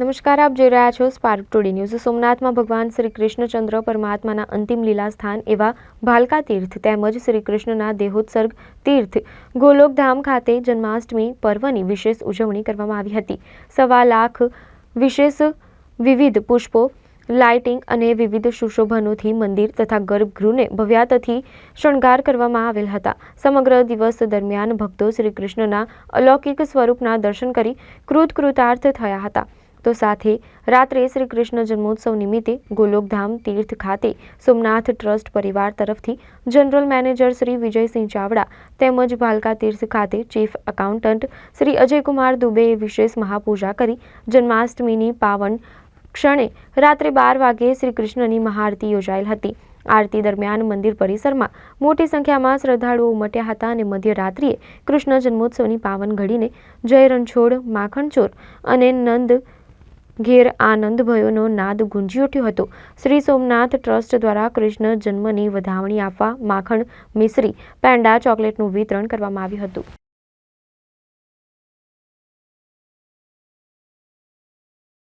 નમસ્કાર, આપ જોઈ રહ્યા છો સ્પાર્ક ટુડે ન્યૂઝ સોમનાથમાં ભગવાન શ્રી કૃષ્ણચંદ્ર પરમાત્માના અંતિમ લીલા સ્થાન એવા ભાલકા તીર્થ તેમજ શ્રી કૃષ્ણના દેહોત્સર્ગ તીર્થ ગોલોકધામ ખાતે જન્માષ્ટમી પર્વની વિશેષ ઉજવણી કરવામાં આવી હતી. સવા લાખ વિશેષ વિવિધ પુષ્પો, લાઇટિંગ અને વિવિધ સુશોભનોથી મંદિર તથા ગર્ભગૃહને ભવ્યાતથી શણગાર કરવામાં આવેલ હતા. સમગ્ર દિવસ દરમિયાન ભક્તો શ્રી કૃષ્ણના અલૌકિક સ્વરૂપના દર્શન કરી કૃત કૃતાર્થ થયા હતા. તો સાથે રાત્રે શ્રી કૃષ્ણ જન્મોત્સવ નિમિત્તે ગોલોકધામ તીર્થ ખાતે સોમનાથ ટ્રસ્ટ પરિવાર તરફથી જનરલ મેનેજર શ્રી વિજયસિંહ ચાવડા તેમજ ભાલકા તીર્થ ખાતે ચીફ એકાઉન્ટન્ટ શ્રી અજયકુમાર દુબેએ વિશેષ મહાપૂજા કરી જન્માષ્ટમીની પાવન ક્ષણે રાત્રે બાર વાગે શ્રી કૃષ્ણની મહાઆરતી યોજાયેલ હતી. આરતી દરમિયાન મંદિર પરિસરમાં મોટી સંખ્યામાં શ્રદ્ધાળુઓ ઉમટ્યા હતા અને મધ્યરાત્રિએ કૃષ્ણ જન્મોત્સવની પાવન ઘડીને જય રણછોડ માખણચોર અને નંદ ઘેર આનંદ ભયોનો નાદ ગુંજી ઉઠ્યો હતો. શ્રી સોમનાથ ટ્રસ્ટ દ્વારા કૃષ્ણ જન્મની વધામણી આપવા માખણ, મિશ્રી, પેંડા, ચોકલેટનું વિતરણ કરવામાં આવ્યું હતું.